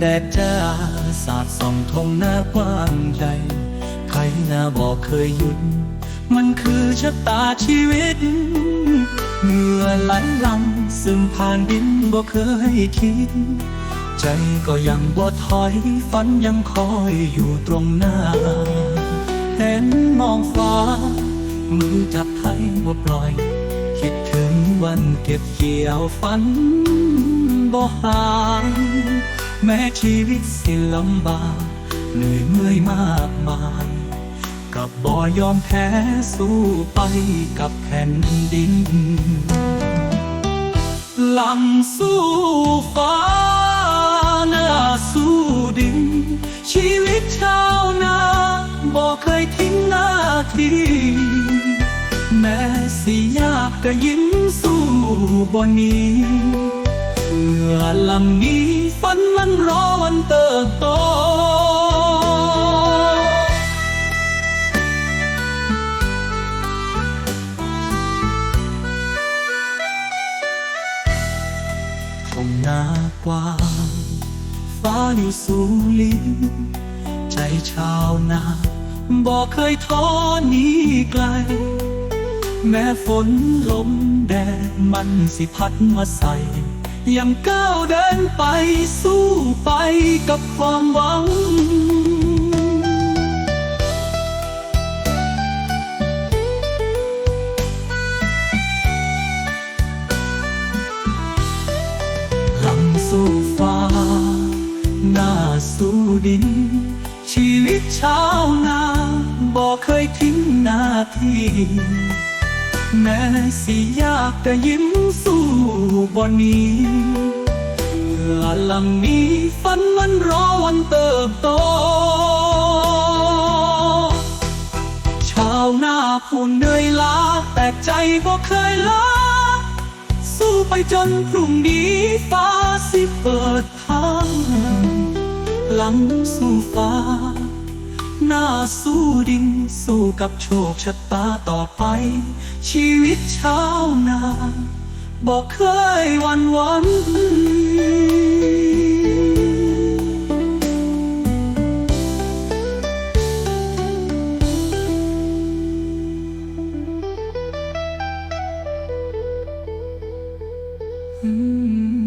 แดดจ้าสาดส่องทงหน้ากว้างใหญ่ใครหน้าบอกเคยหยุด มันคือชะตาชีวิตเหงื่อไหลลำซึ่งผ่านดินบ่เคยคิด ใจก็ยังบ่ถอยฝันยังคอยอยู่ตรงหน้า เห็นมองฟ้า มือจับไทยบ่ปล่อย คิดถึงวันเก็บเกี่ยวฝันบ่ห่าง แม้ชีวิตสิลำบากเหนื่อยเมื่อยมากมาย กับบ่ยอมแพ้สู้ไปกับแผ่นดินหลังสู้ฟ้าหน้าสู้ดิน ชีวิตชาวนาบอกเคยทิ้งหน้าที่แม้สิยากก็ยิ้มสู้บนนี้ เหงื่อลำนี้ฝันมันรอวันเติบโตทงนากว้างฟ้าอยู่สูงลินใจชาวนาบอกเคยท้อหนี้ไกล แม้ฝนลมแดดมันสิพัดมาใส่ ยังก้าวเดินไปสู้ไปกับความหวัง หลังสู้ฟ้า หน้าสู้ดิน ชีวิตชาวนาบอกเคยทิ้งหน้าที่ แม้สิยากแต่ยิ้มสู้บนนี้เหงื่อลำนี้ฝันมันรอวันเติบโต ชาวนาผู้เหนื่อยล้าแต่ใจก็เคยล้า สู้ไปจนพรุ่งนี้ฟ้าสิเปิดทางหลังสู้ฟ้า หน้าสู้ดินสู้กับโชคชะตาต่อไป ชีวิตชาวนาบอกเคยวันวันอืม